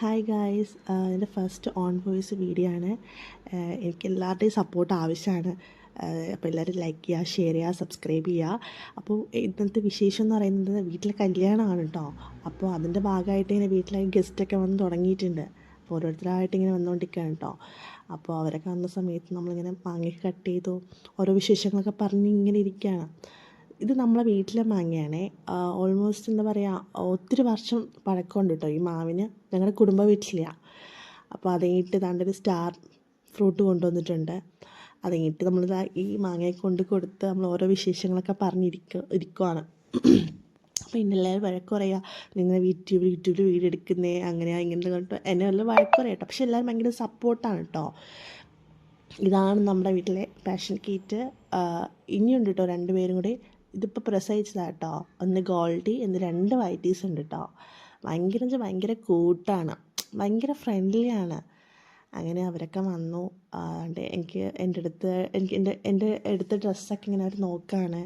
Hi guys എന്റെ first own voice video ആണ്. എനിക്ക് എല്ലാവരുടെയും സപ്പോർട്ട് ആവശ്യമാണ്. അപ്പോൾ എല്ലാവരും ലൈക്ക് ചെയ്യുക ഷെയർ ചെയ്യുക സബ്സ്ക്രൈബ് ചെയ്യുക. അപ്പോൾ ഇന്നത്തെ വിശേഷം എന്ന് പറയുന്നത് വീട്ടിലെ കല്യാണമാണ് കേട്ടോ അപ്പോൾ അതിന്റെ ഭാഗമായിട്ട് ഇങ്ങനെ വീട്ടിലെ ഗസ്റ്റൊക്കെ വന്ന് തുടങ്ങിയിട്ടുണ്ട്. അപ്പോൾ ഓരോരുത്തരായിട്ട് ഇങ്ങനെ വന്നുകൊണ്ടിരിക്കുകയാണ് കേട്ടോ അപ്പോൾ അവരൊക്കെ വന്ന സമയത്ത് നമ്മളിങ്ങനെ പാങ്ങി കട്ട് ചെയ്തു ഓരോ വിശേഷങ്ങളൊക്കെ പറഞ്ഞ് ഇങ്ങനെ ഇരിക്കുകയാണ്. ഇത് നമ്മളെ വീട്ടിലെ മാങ്ങയാണ്. ഓൾമോസ്റ്റ് എന്താ പറയുക ഒത്തിരി വർഷം പഴക്കമുണ്ട് കേട്ടോ ഈ മാവിന്. ഞങ്ങളുടെ കുടുംബ വീട്ടിലാണ് അപ്പോൾ അതേട്ട് ഒരു സ്റ്റാർ ഫ്രൂട്ട് കൊണ്ടുവന്നിട്ടുണ്ട്. അതേട്ട് നമ്മൾ ഈ മാങ്ങയെ കൊണ്ട് കൊടുത്ത് നമ്മൾ ഓരോ വിശേഷങ്ങളൊക്കെ പറഞ്ഞിരിക്കുക ഇരിക്കുവാണ്. അപ്പോൾ ഇന്നെ എല്ലാവരും വഴക്ക് പറയുക നിങ്ങൾ യൂട്യൂബിൽ യൂട്യൂബിൽ വീഡിയോ എടുക്കുന്നേ അങ്ങനെയാ ഇങ്ങനെ കേട്ടോ എന്നെ വല്ല വഴക്ക് പറയാം കേട്ടോ. പക്ഷെ എല്ലാവരും ഭയങ്കര സപ്പോർട്ടാണ് കേട്ടോ. ഇതാണ് നമ്മുടെ വീട്ടിലെ പാഷൻ കീറ്റ്. ഇനിയുണ്ട് കേട്ടോ രണ്ടുപേരും കൂടി. ഇതിപ്പോൾ പ്രസവിച്ചതാണ് കേട്ടോ ഒന്ന് ഗോൾഡി എന്ന് രണ്ട് വൈറ്റീസ് ഉണ്ട് കേട്ടോ ഭയങ്കര ഭയങ്കര കൂട്ടാണ്. ഭയങ്കര ഫ്രണ്ട്ലിയാണ് അങ്ങനെ അവരൊക്കെ വന്നു. എനിക്ക് എന്റെ അടുത്ത് എനിക്ക് എന്റെ എന്റെ എടുത്ത ഡ്രസ്സൊക്കെ ഇങ്ങനെ അവർ നോക്കുകയാണ്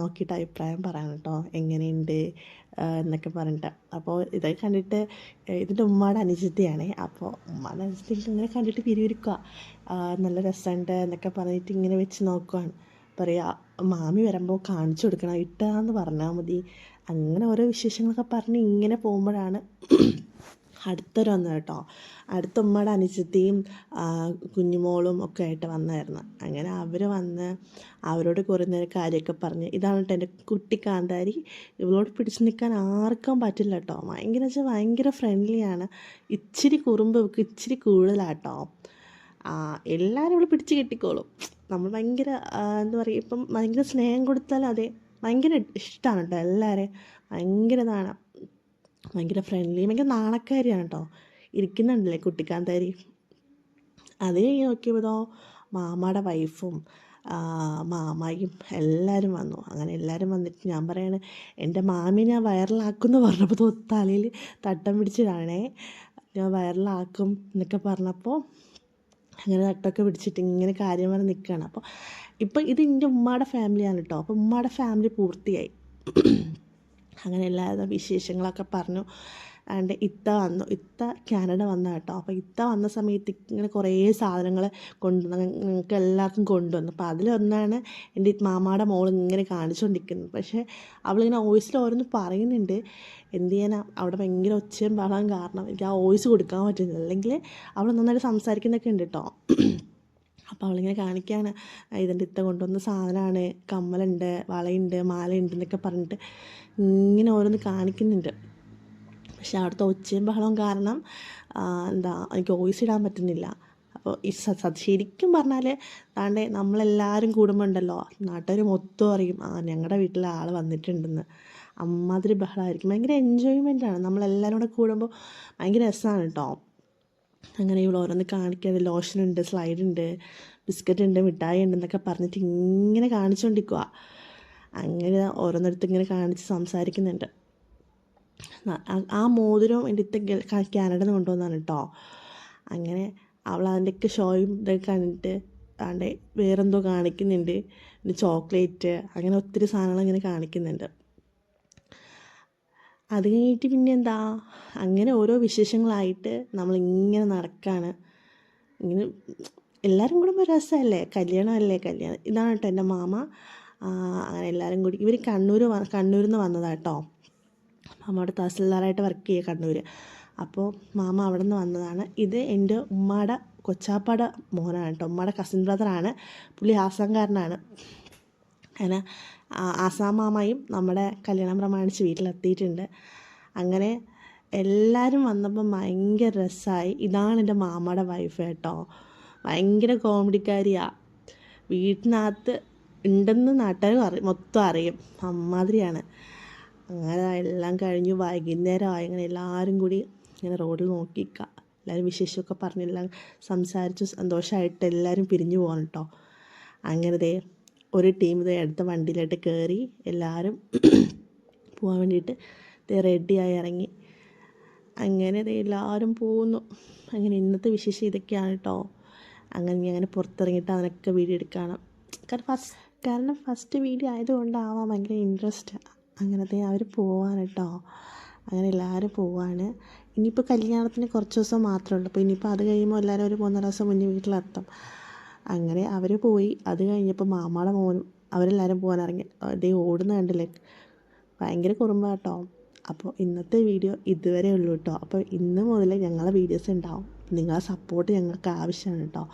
നോക്കിയിട്ട് അഭിപ്രായം പറയാൻ കേട്ടോ എങ്ങനെയുണ്ട്? എന്നൊക്കെ പറഞ്ഞിട്ട്. അപ്പോൾ ഇതൊക്കെ കണ്ടിട്ട് ഇതിന്റെ ഉമ്മയുടെ അനുജിതയാണ് അപ്പോൾ ഉമ്മയുടെ അനുജത്തി ഇങ്ങനെ കണ്ടിട്ട് പിരിവിരിക്കുക നല്ല രസമുണ്ട് എന്നൊക്കെ പറഞ്ഞിട്ട് ഇങ്ങനെ വെച്ച് നോക്കുവാണ്. പറയുക മാമി വരുമ്പോൾ കാണിച്ചു കൊടുക്കണം ഇട്ടതാന്ന് പറഞ്ഞാൽ മതി. അങ്ങനെ ഓരോ വിശേഷങ്ങളൊക്കെ പറഞ്ഞ് ഇങ്ങനെ പോകുമ്പോഴാണ് അടുത്തൊരു വന്നത് കേട്ടോ. അടുത്ത ഉമ്മയുടെ അനുജത്തിയും കുഞ്ഞുമോളും ഒക്കെ ആയിട്ട് വന്നായിരുന്നു. അങ്ങനെ അവർ വന്ന് അവരോട് കുറേ നേരം കാര്യമൊക്കെ പറഞ്ഞ് ഇതാണ് കേട്ടോ എന്റെ കുട്ടി കാന്താരി ഇവളോട് പിടിച്ച് നിൽക്കാൻ ആർക്കും പറ്റില്ല കേട്ടോ ഭയങ്കര വെച്ചാൽ ഭയങ്കര ഫ്രണ്ട്ലിയാണ് ഇച്ചിരി കുറുമ്പ് ഇച്ചിരി കൂടുതലാട്ടോ എല്ലാവരും ഇവിടെ പിടിച്ച് കെട്ടിക്കോളും. നമ്മൾ ഭയങ്കര എന്താ പറയുക ഇപ്പം ഭയങ്കര സ്നേഹം കൊടുത്താൽ അതെ ഭയങ്കര ഇഷ്ടമാണ് കേട്ടോ എല്ലാവരെയും. ഭയങ്കര നാണം ഭയങ്കര ഫ്രണ്ട്ലി ഭയങ്കര നാണക്കാരിയാണ് കേട്ടോ. ഇരിക്കുന്നുണ്ടല്ലേ കുട്ടിക്കാന്താരി. അത് കഴിഞ്ഞ് നോക്കിയപ്പോഴോ മാമയുടെ വൈഫും മാമായും എല്ലാവരും വന്നു. അങ്ങനെ എല്ലാവരും വന്നിട്ട് ഞാൻ പറയാണ് എന്റെ മാമിനെ വൈറലാക്കുമെന്ന് പറഞ്ഞപ്പോൾ തലയിൽ തട്ടം പിടിച്ചിട്ടാണേ ഞാൻ വൈറലാക്കും എന്നൊക്കെ പറഞ്ഞപ്പോൾ അങ്ങനെ നട്ടൊക്കെ പിടിച്ചിട്ട് ഇങ്ങനെ കാര്യം പറഞ്ഞ് നിൽക്കുകയാണ് അപ്പോൾ ഇപ്പം ഇത് എന്റെ ഉമ്മയുടെ ഫാമിലിയാണ് കേട്ടോ അപ്പോൾ ഉമ്മയുടെ ഫാമിലി പൂർത്തിയായി. അങ്ങനെ എല്ലാ വിശേഷങ്ങളൊക്കെ പറഞ്ഞു. ആണ്ട് ഇത്ത വന്നു ഇത്ത കാനഡ വന്ന കേട്ടോ. അപ്പോൾ ഇത്ത വന്ന സമയത്ത് ഇങ്ങനെ കുറേ സാധനങ്ങൾ കൊണ്ടുവന്ന് ഞങ്ങൾക്ക് എല്ലാവർക്കും കൊണ്ടുവന്നു. അപ്പോൾ അതിലൊന്നാണ് എന്റെ മാമാടെ മോൾ ഇങ്ങനെ കാണിച്ചുകൊണ്ടിരിക്കുന്നത് പക്ഷേ അവളിങ്ങനെ വോയിസിൽ ഓരോന്ന് പറയുന്നുണ്ട്. എന്ത് ചെയ്യാനാ? അവിടെ ഭയങ്കര ഒച്ചയും ബഹളം കാരണം എനിക്ക് ആ വോയിസ് കൊടുക്കാൻ പറ്റുന്നില്ല. അല്ലെങ്കിൽ അവൾ നന്നായിട്ട് സംസാരിക്കുന്നൊക്കെ ഉണ്ട് കേട്ടോ. അപ്പോൾ അവളിങ്ങനെ കാണിക്കുകയാണ് ഇതിന്റെ ഇത്ത കൊണ്ടുവന്ന സാധനമാണ്. കമ്മലുണ്ട് വളയുണ്ട് മാലയുണ്ട് എന്നൊക്കെ പറഞ്ഞിട്ട് ഇങ്ങനെ ഓരോന്ന് കാണിക്കുന്നുണ്ട്. പക്ഷെ അവിടുത്തെ ഒച്ചയും ബഹളവും കാരണം എന്താ എനിക്ക് വോയിസ് ഇടാൻ പറ്റുന്നില്ല. അപ്പോൾ ഈ ശരിക്കും പറഞ്ഞാൽ താണ്ടെ നമ്മളെല്ലാവരും കൂടുമ്പോൾ ഉണ്ടല്ലോ നാട്ടുകാർ മൊത്തം അറിയും ആ ഞങ്ങളുടെ വീട്ടിലെ ആൾ വന്നിട്ടുണ്ടെന്ന്. അമ്മാതിരി ബഹളമായിരിക്കും ഭയങ്കര എൻജോയ്മെന്റ് ആണ്. നമ്മളെല്ലാവരും കൂടെ കൂടുമ്പോൾ ഭയങ്കര രസമാണ് കേട്ടോ അങ്ങനെ ഇവിടെ ഓരോന്ന് കാണിക്കാതെ സ്ലൈഡ് ഉണ്ട് ബിസ്ക്കറ്റ് ഉണ്ട് മിഠായി ഉണ്ട് എന്നൊക്കെ പറഞ്ഞിട്ട് ഇങ്ങനെ കാണിച്ചുകൊണ്ടിരിക്കുക അങ്ങനെ ഓരോന്നിടത്ത് ഇങ്ങനെ കാണിച്ച് സംസാരിക്കുന്നുണ്ട്. ആ- മോതിരം എന്റെ ഇത്ത കാനഡ നിന്ന് കൊണ്ടുവന്നാണ് കേട്ടോ അങ്ങനെ അവൾ അതിന്റെയൊക്കെ ഷോയും ഇതൊക്കെ കണ്ടിട്ട് ആണ്ടെ വേറെന്തോ കാണിക്കുന്നുണ്ട്. പിന്നെ ചോക്ലേറ്റ് അങ്ങനെ ഒത്തിരി സാധനങ്ങൾ ഇങ്ങനെ കാണിക്കുന്നുണ്ട്. അത് കഴിഞ്ഞിട്ട് പിന്നെ എന്താ അങ്ങനെ ഓരോ വിശേഷങ്ങളായിട്ട് നമ്മളിങ്ങനെ നടക്കാണ്. ഇങ്ങനെ എല്ലാവരും കൂടെ ഒരു രസമല്ലേ? കല്യാണമല്ലേ? കല്യാണം ഇതാണ് കേട്ടോ എന്റെ മാമ. അങ്ങനെ എല്ലാവരും കൂടി ഇവർ കണ്ണൂർ കണ്ണൂരിൽ നിന്ന് വന്നതാണ് കേട്ടോ മാമ അവിടെ തഹസിൽദാറായിട്ട് വർക്ക് ചെയ്യുക കണ്ണൂർ അപ്പോൾ മാമ അവിടെ നിന്ന് വന്നതാണ്. ഇത് എന്റെ ഉമ്മയുടെ കൊച്ചാപ്പാടെ മോനാണ് കേട്ടോ ഉമ്മയുടെ കസിൻ ബ്രദറാണ് പുള്ളി ആസാംകാരനാണ്. അങ്ങനെ ആസാം മാമയും നമ്മുടെ കല്യാണം പ്രമാണിച്ച് വീട്ടിലെത്തിയിട്ടുണ്ട്. അങ്ങനെ എല്ലാവരും വന്നപ്പോൾ ഭയങ്കര രസമായി ഇതാണ് എന്റെ മാമയുടെ വൈഫ് കേട്ടോ ഭയങ്കര കോമഡിക്കാരിയാണ് വീട്ടിനകത്ത് ഉണ്ടെന്ന് നാട്ടുകാർ അറിയും മൊത്തം അറിയും. അമ്മാതിരിയാണ്. അങ്ങനെ എല്ലാം കഴിഞ്ഞു വൈകുന്നേരമായി അങ്ങനെ എല്ലാവരും കൂടി ഇങ്ങനെ റോഡിൽ നോക്കിക്കുക എല്ലാവരും വിശേഷമൊക്കെ പറഞ്ഞെല്ലാം സംസാരിച്ച്. സന്തോഷമായിട്ട് എല്ലാവരും പിരിഞ്ഞു പോകണം കേട്ടോ അങ്ങനെ ദേ ഒരു ടീം ഇത് അടുത്ത വണ്ടിയിലായിട്ട് കയറി എല്ലാവരും പോകാൻ വേണ്ടിയിട്ട് റെഡിയായി ഇറങ്ങി. അങ്ങനെ എല്ലാവരും പോകുന്നു അങ്ങനെ ഇന്നത്തെ വിശേഷം ഇതൊക്കെയാണ് കേട്ടോ അങ്ങനെ ഞാൻ അങ്ങനെ പുറത്തിറങ്ങിയിട്ട് അതിനൊക്കെ വീഡിയോ എടുക്കണം. കാരണം ഫസ്റ്റ് കാരണം ഫസ്റ്റ് വീഡിയോ ആയതുകൊണ്ടാവാം ഭയങ്കര ഇൻട്രസ്റ്റ് അങ്ങനത്തെ അവർ പോവാണ് കേട്ടോ അങ്ങനെ എല്ലാവരും പോവാണ്. ഇനിയിപ്പോൾ കല്യാണത്തിന് കുറച്ച് ദിവസം മാത്രമേ ഉള്ളൂ. അപ്പോൾ ഇനിയിപ്പോൾ അത് കഴിയുമ്പോൾ എല്ലാവരും ഒരു മൂന്നര ദിവസം മുന്നേ വീട്ടിലെത്തും അങ്ങനെ അവർ പോയി. അത് കഴിഞ്ഞപ്പോൾ മാമാടെ മോനും അവരെല്ലാവരും പോകാൻ ഇറങ്ങി അതേ ഓടുന്ന കണ്ടില്ലേ? ഭയങ്കര കുറുമ്പാട്ടോ. അപ്പോൾ ഇന്നത്തെ വീഡിയോ ഇതുവരെ ഉള്ളൂ കേട്ടോ അപ്പോൾ ഇന്ന് മുതൽ ഞങ്ങളെ വീഡിയോസ് ഉണ്ടാവും. നിങ്ങളെ സപ്പോർട്ട് ഞങ്ങൾക്ക് ആവശ്യമാണ് കേട്ടോ